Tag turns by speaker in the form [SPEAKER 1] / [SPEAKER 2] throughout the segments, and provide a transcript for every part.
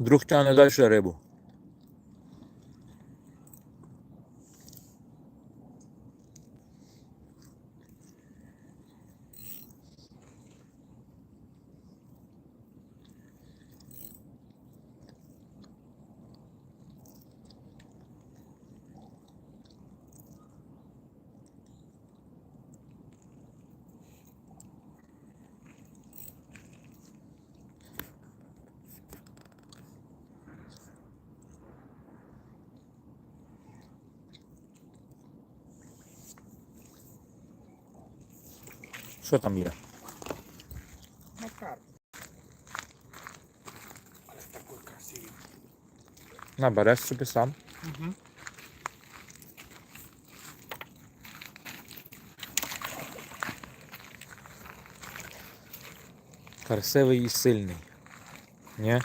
[SPEAKER 1] Друг тягне далі рибу. Що там є?
[SPEAKER 2] Макар. Але такой красивий.
[SPEAKER 1] Набереш собі сам.
[SPEAKER 2] Угу.
[SPEAKER 1] Красивий і сильний. Ні?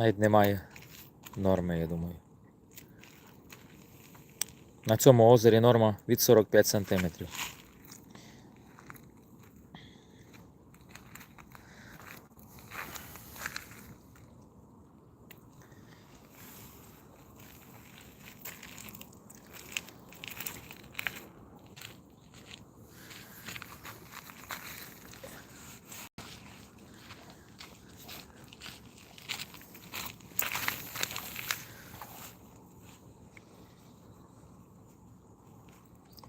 [SPEAKER 1] Навіть немає норми, я думаю. На цьому озері норма від 45 сантиметрів.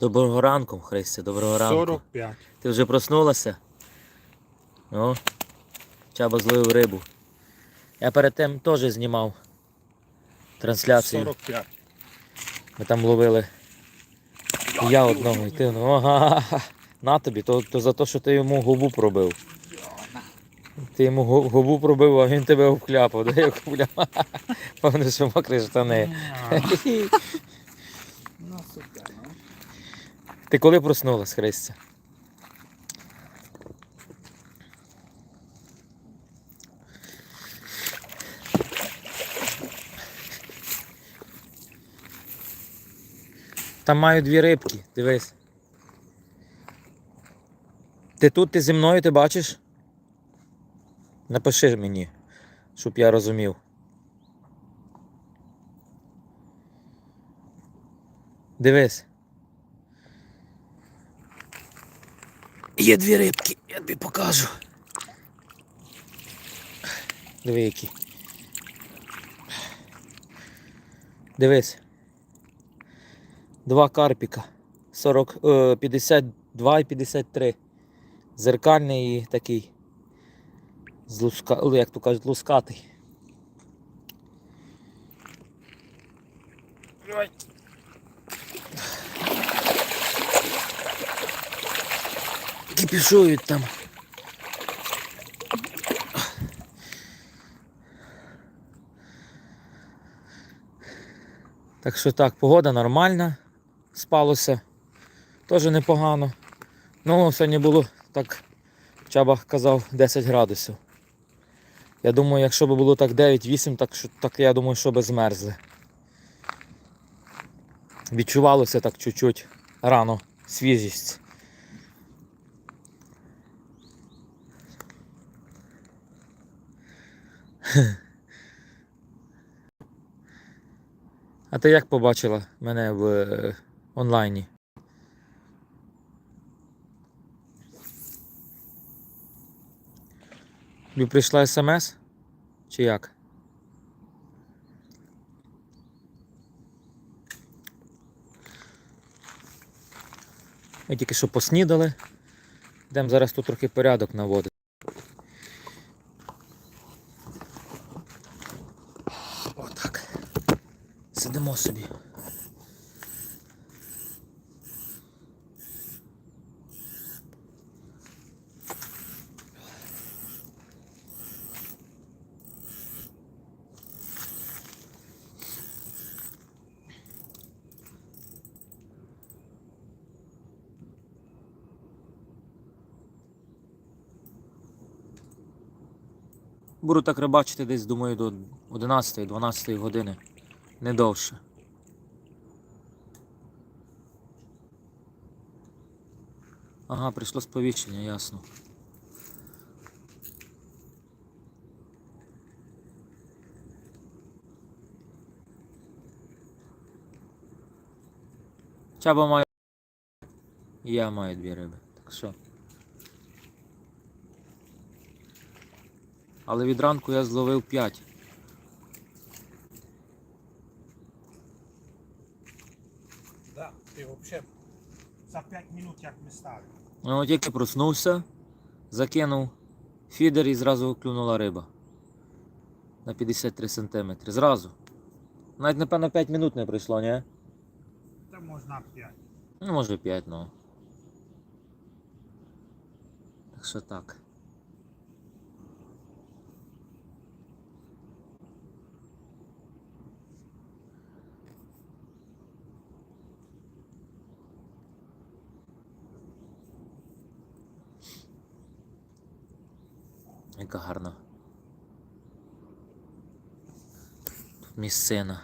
[SPEAKER 1] Доброго ранку, Христя, доброго ранку.
[SPEAKER 2] 45.
[SPEAKER 1] Ти вже проснулася? О, Чаба зловив рибу. Я перед тим теж знімав трансляцію.
[SPEAKER 2] 45.
[SPEAKER 1] Ми там ловили. І я одного і ти. Ну, ага, на тобі, то, то за те, що ти йому губу пробив. Ти йому губу пробив, а він тебе обхляпав. Дай що мокрі штани.
[SPEAKER 2] Ну, супер, ну.
[SPEAKER 1] Ти коли проснулась, Христя? Там маю дві рибки, дивись. Ти тут, ти зі мною, ти бачиш? Напиши мені, щоб я розумів. Дивись. Є дві рибки, я тобі покажу. Диви які. Дивись. Два карпіка. 40, е, 52 і 53. Зеркальний і такий. З луска, ну, як то кажуть, лускатий. Ой. Кипішують там. Так що так, погода нормальна, спалося. Теж непогано. Ну, сьогодні було, так Чаба казав, 10 градусів. Я думаю, якщо б було так 9-8, так, що- так я думаю, що би змерзли. Відчувалося так чуть-чуть рано свіжість. А ти як побачила мене в е, онлайні? Тобі прийшла смс? Чи як? Ми тільки що поснідали. Йдемо зараз тут трохи порядок наводити. Сидимо собі. Буду так рибачити десь, думаю, до 11-12 години. Не довше. Ага, прийшло сповіщення, ясно. Чаба має. Я маю дві риби. Так що. Але від ранку я зловив 5.
[SPEAKER 2] Да, ти взагалі за 5 минут як ми ставимо.
[SPEAKER 1] Ну, тільки проснувся, закинув фідер і зразу клюнула риба. На 53 см. Зразу. Навіть, напевно, 5 минут не пройшло, ні?
[SPEAKER 2] Та можна 5.
[SPEAKER 1] Ну, може 5, ну. Так що так. Яка гарна. Тут місцина.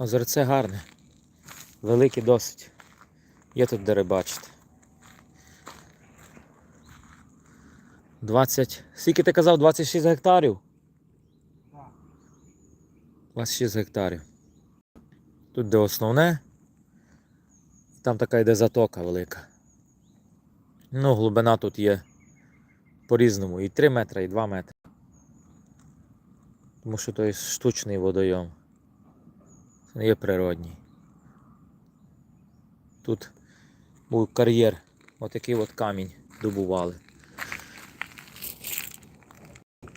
[SPEAKER 1] Озерце гарне. Велике досить. Є тут де рибачити. 20. Скільки ти казав? 26 гектарів?
[SPEAKER 2] Так.
[SPEAKER 1] 26 гектарів. Тут де основне. Там така йде затока велика. Ну, глибина тут є по-різному. І 3 метри, і 2 метри. Тому що той штучний водойом. Це не є природній. Тут був кар'єр, отакий от камінь добували.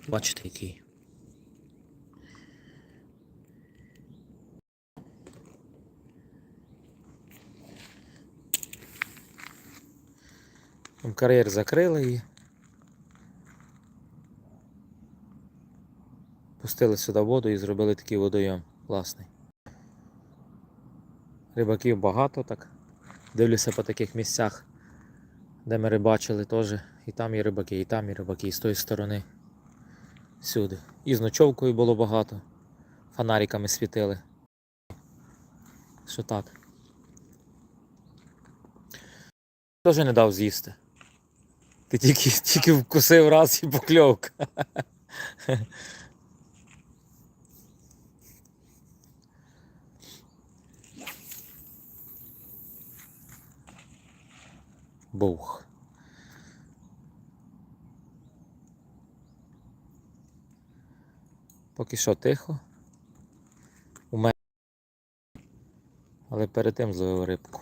[SPEAKER 1] Бачите який. Кар'єр закрили і пустили сюди воду і зробили такий водойом класний. Рибаків багато так. Дивлюся по таких місцях, де ми рибачили теж. І там є рибаки, і там є рибаки, і з тої сторони. Всюди. І з ночовкою було багато. Фонариками світили. Що так. Теж не дав з'їсти. Ти тільки, тільки вкусив раз і покльовка. Бух. Поки що тихо. У мене. Але перед тим зловив рибку.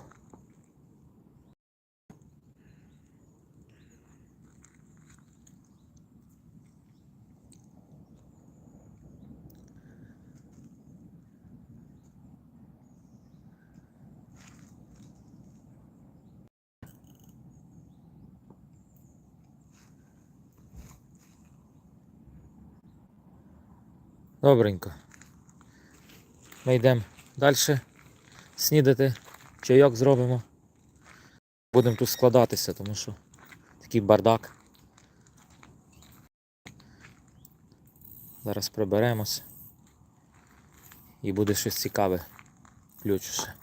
[SPEAKER 1] Добренько. Ми йдемо далі снідати, чайок зробимо. Будемо тут складатися, тому що такий бардак. Зараз приберемось і буде щось цікаве. Включуше.